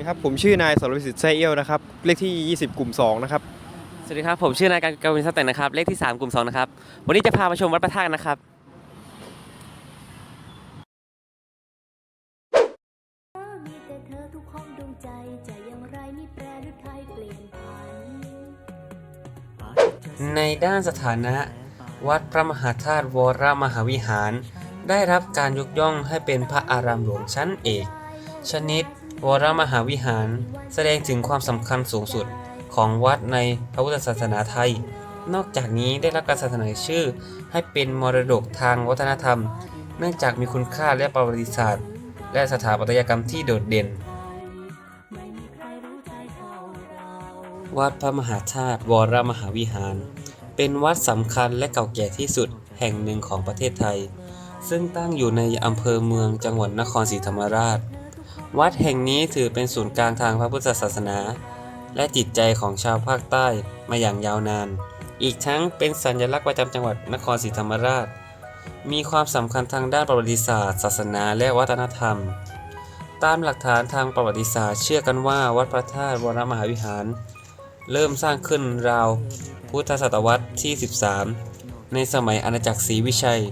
ดีครับผมชื่อนายสรวิสิทธิ์ไซเอียวนะครับเลขที่ 20 กลุ่ม 2 นะครับ สวัสดีครับ ผมชื่อนายการกวินสัตย์แต่งนะครับ เลขที่ 3 กลุ่ม 2 นะครับ วันนี้จะพามาชมวัดพระธาตุนะครับ มีแต่เธอทุกห้องดวงใจ จะอย่างไรนี่แปรหรือไทยเปลี่ยนผัน ในด้านสถานะ วัดพระมหาธาตุวรมหาวิหาร ได้รับการยกย่องให้เป็นพระอารามหลวงชั้นเอก ชนิด วรมหาวิหารแสดงถึงความสำคัญสูงสุดของวัดในพระพุทธศาสนาไทย นอกจากนี้ได้รับการเสนอชื่อให้เป็นมรดกทางวัฒนธรรม เนื่องจากมีคุณค่าและประวัติศาสตร์ และสถาปัตยกรรมที่โดดเด่น วัดพระมหาธาตุวรมหาวิหาร เป็นวัดสำคัญและเก่าแก่ที่สุดแห่งหนึ่งของประเทศไทย ซึ่งตั้งอยู่ในอำเภอเมืองจังหวัดนครศรีธรรมราช วัดแห่งนี้ถือเป็นศูนย์กลางทางพระพุทธศาสนา และจิตใจของชาวภาคใต้มาอย่างยาวนาน อีกทั้งเป็นสัญลักษณ์ประจำจังหวัดนครศรีธรรมราช มีความสำคัญทางด้านประวัติศาสตร์ ศาสนาและวัฒนธรรม ตามหลักฐานทางประวัติศาสตร์ เชื่อกันว่าวัดพระธาตุวรมหาวิหาร เริ่มสร้างขึ้นราวพุทธศตวรรษที่ 13 ในสมัยอาณาจักรศรีวิชัย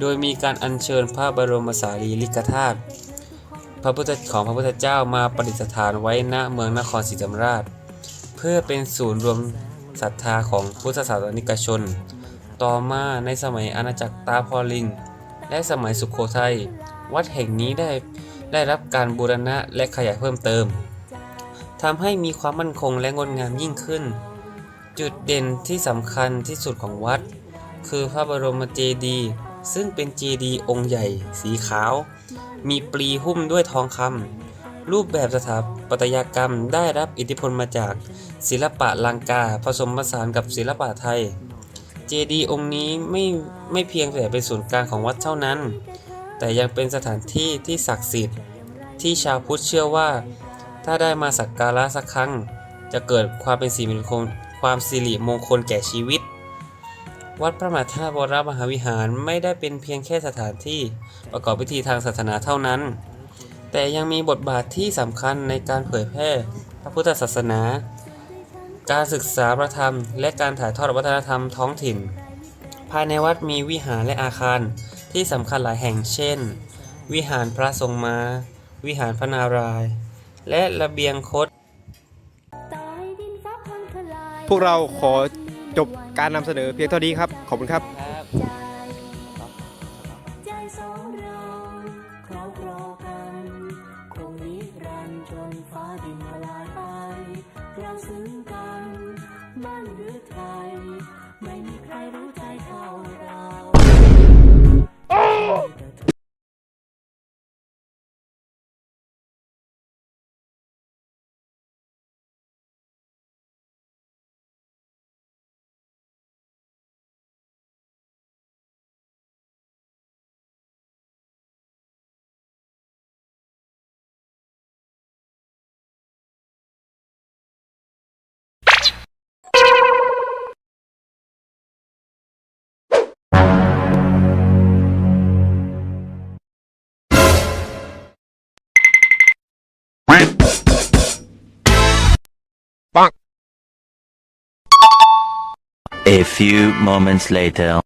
โดยมีการอัญเชิญพระบรมสารีริกธาตุ พระพุทธของพระพุทธเจ้ามาประดิษฐานไว้ณเมืองนครศรีธรรมราช เพื่อเป็นศูนย์รวมศรัทธาของพุทธศาสนิกชน ต่อมาในสมัยอาณาจักรตาพอลิงและสมัยสุขโขทัยวัดแห่งนี้ได้ได้รับการบูรณะและขยายเพิ่มเติมทำให้มีความมั่นคงและงดงามยิ่งขึ้น จุดเด่นที่สำคัญที่สุดของวัด คือพระบรมเจดีย์ซึ่งเป็นเจดีย์องค์ใหญ่สีขาว มีปลีหุ้มด้วยทองคำรูปแบบสถาปัตยกรรมได้รับอิทธิพลมาจากศิลปะลังกาผสมผสานกับศิลปะไทย เจดีย์องค์นี้ไม่ไม่เพียงแต่เป็นศูนย์กลางของวัดเท่านั้น แต่ยังเป็นสถานที่ที่ศักดิ์สิทธิ์ ที่ชาวพุทธเชื่อว่า ถ้าได้มาสักการะสักครั้ง จะเกิดความเป็นสิริมงคลความสิริมงคลแก่ชีวิต วัดพระมหาธาตุวรมหาวิหารไม่ได้เป็นเพียงแค่สถานที่ประกอบพิธีทางศาสนาเท่านั้น แต่ยังมีบทบาทที่สำคัญในการเผยแพร่พระพุทธศาสนา การศึกษาพระธรรม และการถ่ายทอดวัฒนธรรมท้องถิ่น ภายในวัดมีวิหารและอาคารที่สำคัญหลายแห่งเช่น วิหารพระทรงมา วิหารพระนารายณ์และระเบียงคดต่อให้ดินฟ้าพังทลายพวกเราขอ จบการนำเสนอเพียงเท่านี้ครับ ขอบคุณครับใจใจสองเราคราวครอกันคงนิรันดร์จนฟ้าดินละลายไปเราซึ้งกัน บ้านหรือไทย ไม่มีใครรู้ใจเท่าเรา A few moments later.